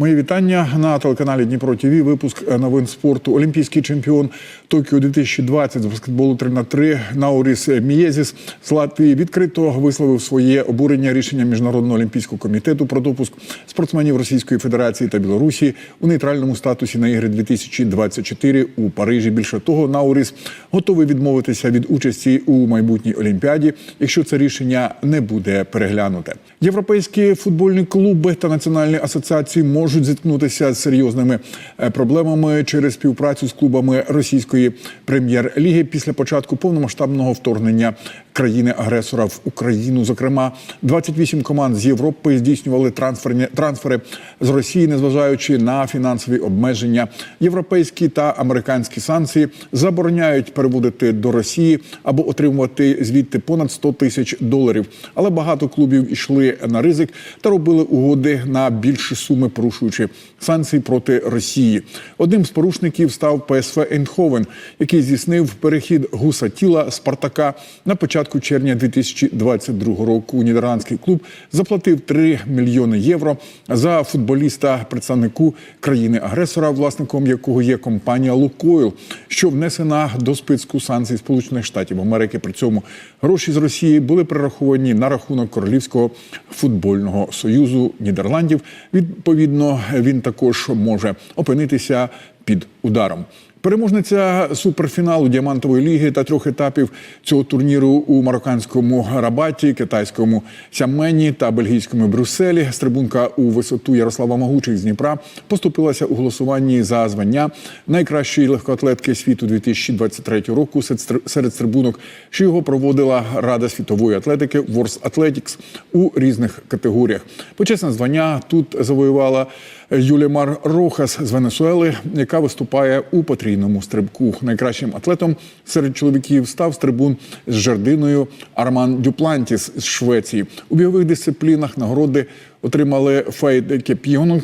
Мої вітання на телеканалі Дніпро ТВ. Випуск новин спорту. Олімпійський чемпіон Токіо 2020 з баскетболу 3 на 3 Науріс Мієзіс з Латвії відкрито висловив своє обурення рішенням міжнародного олімпійського комітету про допуск спортсменів Російської Федерації та Білорусі у нейтральному статусі на ігри 2024 у Парижі. Більше того, Науріс готовий відмовитися від участі у майбутній олімпіаді, якщо це рішення не буде переглянуте. Європейські футбольні клуби та національні асоціації можуть зіткнутися з серйозними е, проблемами через співпрацю з клубами російської прем'єр-ліги після початку повномасштабного вторгнення країни-агресора в Україну. Зокрема, 28 команд з Європи здійснювали трансферні трансфери з Росії, незважаючи на фінансові обмеження. Європейські та американські санкції забороняють переводити до Росії або отримувати звідти понад 100 тисяч доларів. Але багато клубів ішли на ризик та робили угоди на більші суми, порушуючи санкції проти Росії. Одним з порушників став ПСВ Ейндховен, який здійснив перехід гуса тіла Спартака на початку червня 2022 року. Нідерландський клуб заплатив 3 мільйони євро за футболіста представнику країни-агресора, власником якого є компанія Лукойл, що внесена до списку санкцій Сполучених Штатів Америки. При цьому гроші з Росії були перераховані на рахунок Королівського футбольного союзу Нідерландів. Відповідно, він також може опинитися під ударом. Переможниця суперфіналу діамантової ліги та трьох етапів цього турніру у марокканському Рабаті, китайському Сямені та бельгійському Брюсселі. Стрибунка у висоту Ярослава Могучих з Дніпра поступилася у голосуванні за звання найкращої легкоатлетки світу 2023 року серед стрибунок, що його проводила Рада світової атлетики World Athletics у різних категоріях. Почесне звання тут завоювала Юлімар Рохас з Венесуели, яка виступає у потрійному стрибку. Найкращим атлетом серед чоловіків став стрибун з жердиною Арман Дюплантіс з Швеції. У бойових дисциплінах нагороди отримали Фейд Кеп'йонг,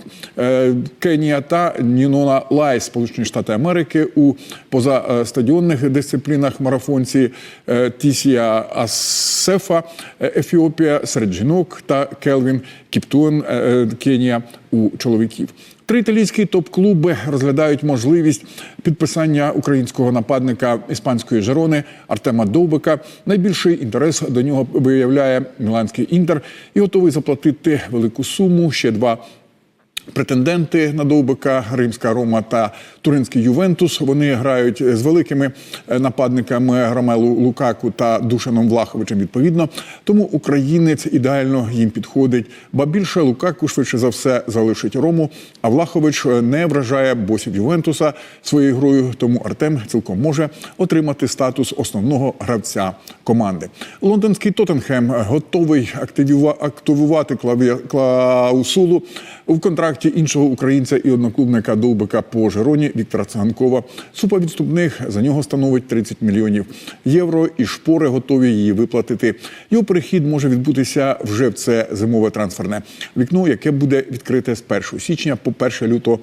Кенія та Нінона Лай, Сполучені Штати Америки. У позастадіонних дисциплінах марафонці Тісія Асефа, Ефіопія серед жінок та Келвін Кіптуен, Кенія у чоловіків. Три італійські топ-клуби розглядають можливість підписання українського нападника іспанської Жерони Артема Довбика. Найбільший інтерес до нього виявляє Міланський інтер і готовий заплатити велику суму. Ще два претенденти на Довбика Римська Рома та Туринський Ювентус. Вони грають з великими нападниками Громелу Лукаку та Душаном Влаховичем. Відповідно, тому українець ідеально їм підходить. Ба більше Лукаку швидше за все залишить Рому. А Влахович не вражає босів Ювентуса своєю грою. Тому Артем цілком може отримати статус основного гравця команди. Лондонський Тоттенхем готовий активувати клаусулу в контракті іншого українця і одноклубника Довбика по Жероні Віктора Циганкова. Супа відступних за нього становить 30 мільйонів євро, і шпори готові її виплатити. Його перехід може відбутися вже в це зимове трансферне вікно, яке буде відкрите з 1 січня по 1 лютого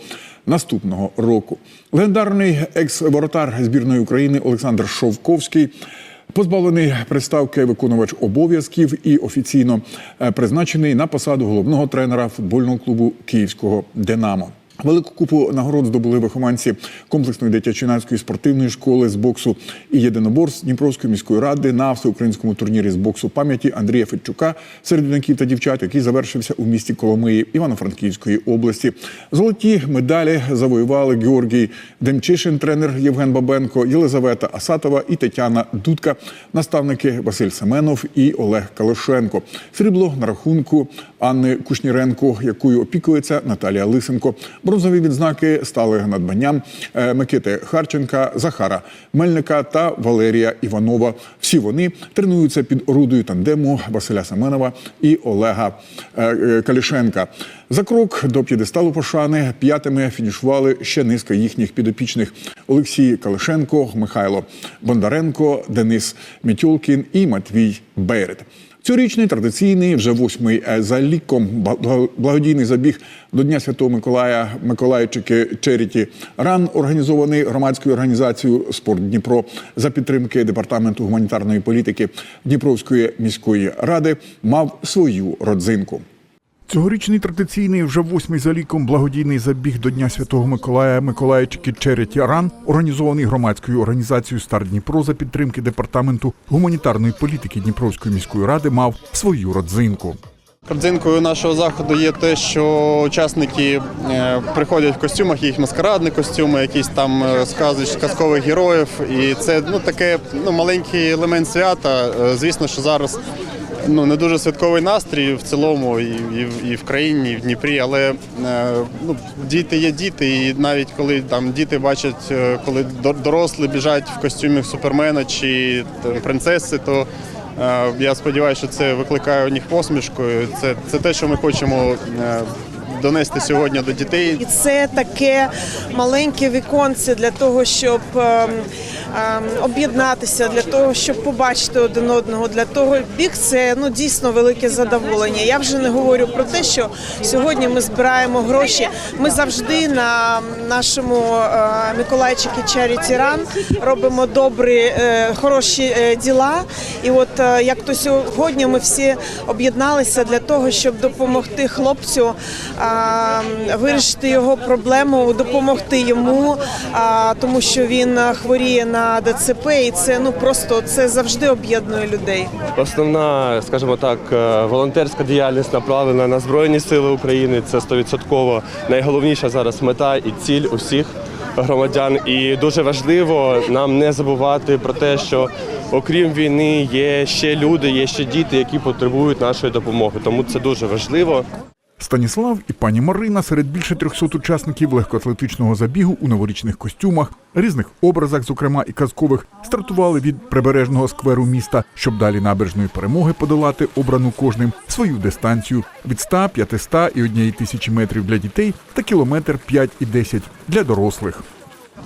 наступного року. Легендарний екс-воротар збірної України Олександр Шовковський. Позбавлений приставки виконувач обов'язків і офіційно призначений на посаду головного тренера футбольного клубу Київського Динамо. Велику купу нагород здобули вихованці комплексної дитячо-юнацької спортивної школи з боксу і єдиноборств Дніпровської міської ради на всеукраїнському турнірі з боксу пам'яті Андрія Федчука серед юнаків та дівчат, який завершився у місті Коломиї Івано-Франківської області. Золоті медалі завоювали Георгій Демчишин, тренер Євген Бабенко, Єлизавета Асатова і Тетяна Дудка, наставники Василь Семенов і Олег Калишенко. Срібло на рахунку Анни Кушніренко, якою опікується Наталія Лисенко. Бронзові відзнаки стали надбанням Микити Харченка, Захара Мельника та Валерія Іванова. Всі вони тренуються під орудою тандему Василя Семенова і Олега Калішенка. За крок до п'єдесталу пошани п'ятими фінішували ще низка їхніх підопічних: Олексій Калишенко, Михайло Бондаренко, Денис Мітьолкін і Матвій Бейрет. Цьогорічний традиційний, вже восьмий за ліком благодійний забіг до Дня Святого Миколая Миколайчики Черіті Ран, організований громадською організацією Спорт Дніпро за підтримки департаменту гуманітарної політики Дніпровської міської ради, мав свою родзинку. Цьогорічний традиційний вже восьмий за ліком благодійний забіг до Дня Святого Миколая Миколаївчики Череті Ран, організований громадською організацією Стар Дніпро за підтримки департаменту гуманітарної політики Дніпровської міської ради мав свою родзинку. Родзинкою нашого заходу є те, що учасники е, приходять в костюмах, їх маскарадні костюми, якісь там е, сказоч, казкових героїв. І це ну таке ну, маленький елемент свята. Е, Звісно, що зараз ну не дуже святковий настрій в цілому, і, і, і в країні, і в Дніпрі. Але е, ну, діти є діти, і навіть коли там діти бачать, е, коли дор- дорослі біжать в костюмі супермена чи там, принцеси, то Е, Я сподіваюся, що це викликає у них посмішку. Це, це те, що ми хочемо е, донести сьогодні до дітей. І це таке маленьке віконце для того, щоб ем, ем, об'єднатися, для того, щоб побачити один одного. Для того біг це ну дійсно велике задоволення. Я вже не говорю про те, що сьогодні ми збираємо гроші. Ми завжди на нашому е, Миколайчики Charity Run робимо добрі, е, хороші е, діла. І от як то сьогодні ми всі об'єдналися для того, щоб допомогти хлопцю вирішити його проблему, допомогти йому, тому що він хворіє на ДЦП, і це ну просто це завжди об'єднує людей. Основна, скажімо так, е, волонтерська діяльність направлена на Збройні Сили України. Це стовідсотково найголовніша зараз мета і ціль усіх громадян. І дуже важливо нам не забувати про те, що окрім війни є ще люди, є ще діти, які потребують нашої допомоги. Тому це дуже важливо. Станіслав і пані Марина серед більше 300 учасників легкоатлетичного забігу у новорічних костюмах, різних образах, зокрема і казкових, стартували від прибережного скверу міста, щоб далі набережної перемоги подолати обрану кожним свою дистанцію від 100, 500 і однієї тисячі метрів для дітей та кілометр 5 і 10 для дорослих.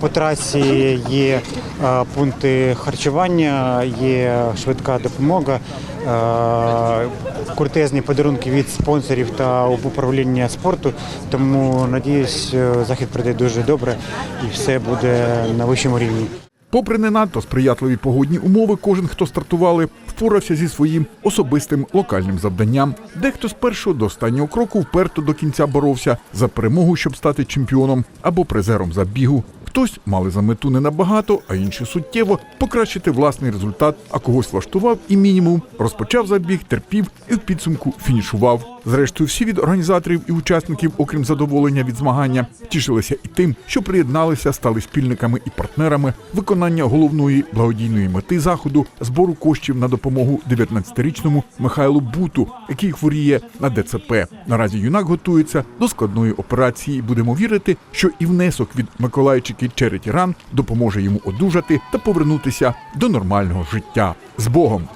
По трасі є е, пункти харчування, є швидка допомога, е, крутезні подарунки від спонсорів та управління спорту. Тому надіюсь, е, захід пройде дуже добре і все буде на вищому рівні. Попри не надто сприятливі погодні умови, кожен, хто стартували, впорався зі своїм особистим локальним завданням. Дехто з першого до останнього кроку вперто до кінця боровся за перемогу, щоб стати чемпіоном або призером забігу. Хтось мали за мету не набагато, а інші суттєво покращити власний результат, а когось влаштував і мінімум. Розпочав забіг, терпів і в підсумку фінішував. Зрештою, всі від організаторів і учасників, окрім задоволення від змагання, тішилися і тим, що приєдналися, стали спільниками і партнерами виконання головної благодійної мети заходу збору коштів на допомогу 19-річному Михайлу Буту, який хворіє на ДЦП. Наразі юнак готується до складної операції. Будемо вірити, що і внесок від Миколайчики Череті Ран допоможе йому одужати та повернутися до нормального життя з Богом.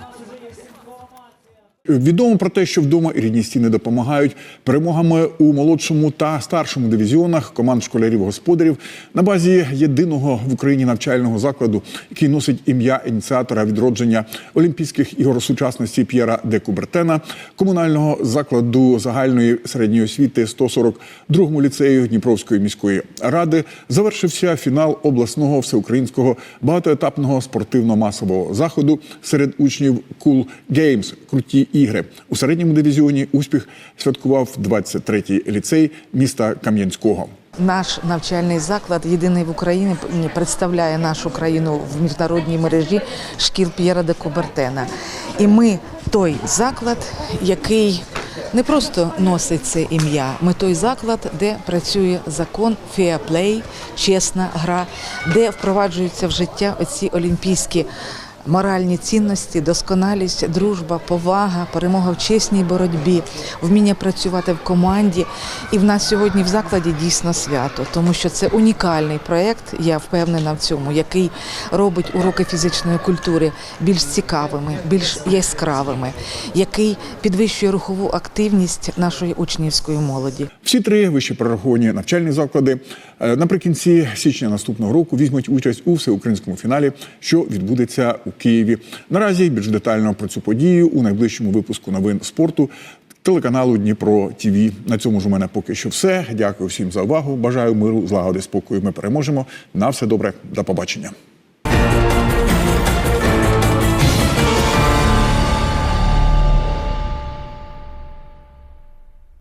Відомо про те, що вдома і рідні стіни допомагають перемогами у молодшому та старшому дивізіонах команд школярів-господарів на базі єдиного в Україні навчального закладу, який носить ім'я ініціатора відродження Олімпійських ігор сучасності П'єра де Кубертена, комунального закладу загальної середньої освіти 142-му ліцею Дніпровської міської ради завершився фінал обласного всеукраїнського багатоетапного спортивно-масового заходу серед учнів Cool Games – круті ігри. У середньому дивізіоні успіх святкував 23-й ліцей міста Кам'янського. Наш навчальний заклад, єдиний в Україні, представляє нашу країну в міжнародній мережі шкіл П'єра де Кубертена. І ми той заклад, який не просто носить це ім'я, ми той заклад, де працює закон феаплей, чесна гра, де впроваджуються в життя оці олімпійські. Моральні цінності, досконалість, дружба, повага, перемога в чесній боротьбі, вміння працювати в команді. І в нас сьогодні в закладі дійсно свято, тому що це унікальний проєкт, я впевнена в цьому, який робить уроки фізичної культури більш цікавими, більш яскравими, який підвищує рухову активність нашої учнівської молоді. Всі три вище прораховані навчальні заклади е, наприкінці січня наступного року візьмуть участь у всеукраїнському фіналі, що відбудеться у Києві. Наразі більш детально про цю подію у найближчому випуску новин спорту. Телеканалу Дніпро ТІВІ. На цьому ж у мене поки що все. Дякую всім за увагу. Бажаю миру, злагоди, спокою. Ми переможемо. На все добре. До побачення.